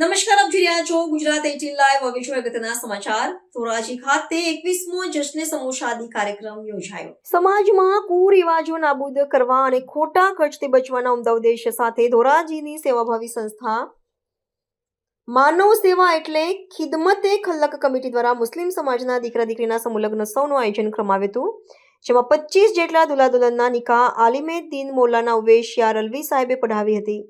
રહ્યા છો Gujarat eighteen live. હવે જોઈએ અગત્યના સમાચાર. ધોરાજી ખાતે એકવીસમો જશ્ને સમૂહ શાદી કાર્યક્રમ યોજાયો. સમાજમાં કુરિવાજો નાબૂદ કરવા અને ખોટા ખર્ચથી બચવાના ઉમદા ઉદ્દેશ્ય સાથે ધોરાજીની સેવાભાવી સંસ્થા માનવ સેવા એટલે ખિદમતે ખલ્લક કમિટી દ્વારા મુસ્લિમ સમાજના દીકરા દીકરીના સમુલગ્ન સૌનું આયોજન કરવામાં આવ્યું હતું, જેમાં પચીસ જેટલા દુલ્હા દુલ્હનના નિકાહ આલિમે દીન મોલાના ઉવેશ યાર અલવી સાહેબે પઢાવી હતી.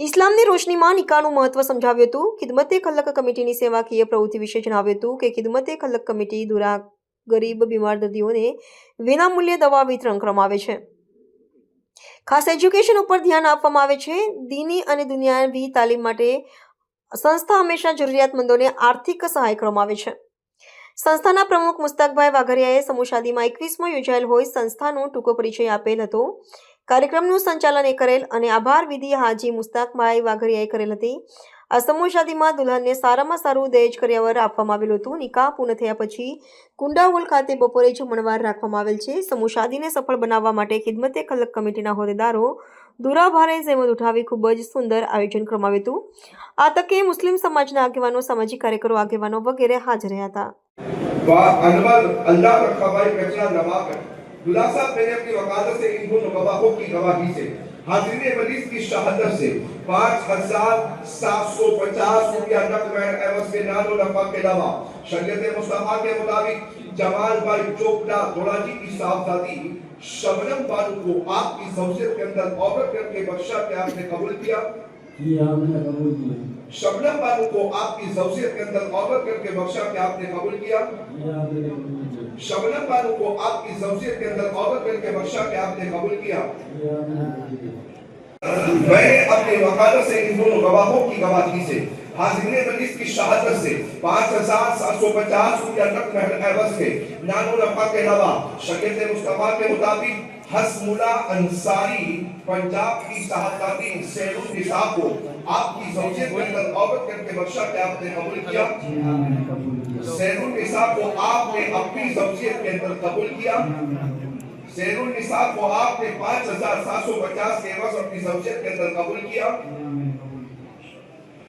ઇસ્લામની રોશનીમાં નિકાહનું મહત્વ સમજાવ્યું હતું. ખિદમતે ખલ્લક કમિટીની સેવાકીય પ્રવૃત્તિ વિશે જણાવ્યું હતું કે ખિદમતે ખલ્લક કમિટી દુરા ગરીબ, બીમાર દર્દીઓને વિનામૂલ્યે દવા વિતરણ કરવામાં આવે છે. ખાસ એજ્યુકેશન ઉપર ધ્યાન આપવામાં આવે છે. દીની અને દુનિયાવી તાલીમ માટે સંસ્થા હંમેશા જરૂરિયાતમંદોને આર્થિક સહાય કરવામાં આવે છે. સંસ્થાના પ્રમુખ મુસ્તાકભાઈ વાઘરિયાએ સમૂહ શાદીમાં એકવીસમાં યોજાયેલ હોય સંસ્થાનો ટૂંકો પરિચય આપેલ હતો. કાર્યક્રમનું સંચાલન એ કરેલ અને આભાર વિધિ હાજી મુસ્તાકભાઈ વાઘરિયાએ કરેલ હતી. આ સમૂહ શાદીમાં દુલ્હનને સારામાં સારું દહેજ કર્યાવર આપવામાં આવેલું હતું. નિકાહ પૂર્ણ થયા પછી કુંડાહોલ ખાતે બપોરે જમણવાર રાખવામાં આવેલ છે. સમૂહ શાદીને સફળ બનાવવા માટે ખિદમતે ખલક કમિટીના હોદ્દેદારો દુરાભારે જહેમત ઉઠાવી ખૂબ જ સુંદર આયોજન કરવામાં આવ્યું હતું. આ તકે મુસ્લિમ સમાજના આગેવાનો, સામાજિક કાર્યકરો, આગેવાનો વગેરે હાજર રહ્યા હતા. خلاصہ میں نے اپنی وکالت سے ان دونوں گواہوں کی گواہی سے، حاضرین مجلس کی شہادت سے پانچ ہزار سات سو پچاس روپیہ نقد ایوز کے نان و نفع کے علاوہ شریعت مصطفیٰ کے مطابق جمال بھائی چوپڑا دوڑا جی کی صاحبزادی شبنم بانو کو آپ کی زوجیت کے اندر عورت کر کے بخشا کیا آپ نے قبول کیا؟ جی آپ نے قبول کیا۔ شبنم بانو کو آپ کی زوجیت کے اندر غور کر کے بخشا کہ آپ نے قبول کیا۔ شبنم بانو کو آپ کی زوجیت کے اندر غور کر کے بخشا کہ آپ نے قبول کیا۔ میں اپنے وکالت سے ان دونوں گواہوں کی گواہی سے، حاضرین مجلس کی شہادت سے پانچ ہزار سات سو پچاس روپیہ محل عوض کے نانو نفع کے علاوہ شریعت مصطفیٰ کے مطابق حس حسملا انصاری پنجاب کی صحابین سیرون نساء کو آپ کی زوجیت کو اندر عورت کر کے بخشا کیا آپ نے قبول کیا۔ سیرون نساء کو آپ نے اپنی زوجیت کے اندر قبول کیا۔ سیرون نساء کو آپ نے پانچ ہزار سات سو پچاس کے عوض اپنی زوجیت کے اندر قبول کیا۔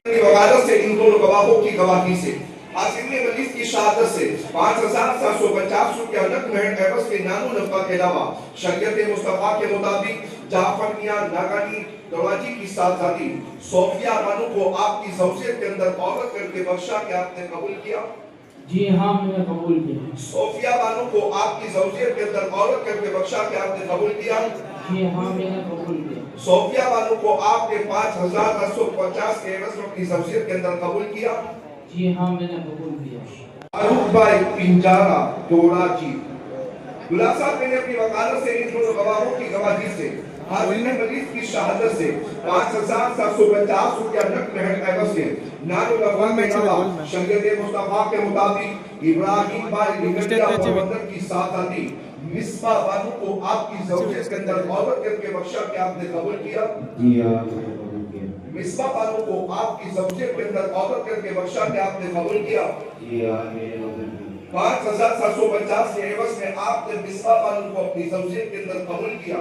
وغالت سے ان دونوں گواہوں کی گواہی سے۔ آصف ملیس کی شہادت سے پانچ ہزار سات سو پچاس روپیہ نقل ہینڈ ایبس کے نانو نفقہ کے علاوہ شریعت مصطفیٰ کے مطابق جعفر میاں ناگانی دروازی کی ساتھ ساتھی صوفیہ بانو کو آپ کی زوجیت کے اندر عورت کر کے بخشا کہ آپ نے قبول کیا۔ جی ہاں میں نے قبول کیا۔ صوفیہ بانو کو آپ کی زوجیت کے اندر غورت کر کے بخشا کے آپ نے قبول کیا۔ جی ہاں میں نے قبول کیا۔ صوفیہ بانو کو آپ کے پانچ ہزار دس سو پچاس کے عوض کی اپنی زوجیت کے اندر قبول کیا۔ جی ہاں میں نے قبول کیا۔ اروپ بھائی پنجارا دوڑا جی۔ گلاسا میں نے اپنی وکالت سے ان دونوں گواہوں کی گواہی سے حاضرین مجلس کی شہادت سے پانچ ہزار سات سو پچاس روپیہ نقد رہن قیمت سے نان الاقوام میں نوا شریعت مصطفیٰ کے مطابق ابراہیم بار لنگٹیا پروندر کی ساتھ آتی۔ مصباح بانو کو آپ کی زوجہ کے اندر عورت کر کے بخشا کہ آپ نے قبول کیا؟ جی آپ بانو کو آپ کی زوجہ کے اندر عورت کر کے بخشا کہ آپ نے قبول کیا؟ جی آمین پانچ ہزار سات سو پچاس کے عوض میں آپ نے مصباح خانم کو اپنی زوجیت کے اندر قبول کیا۔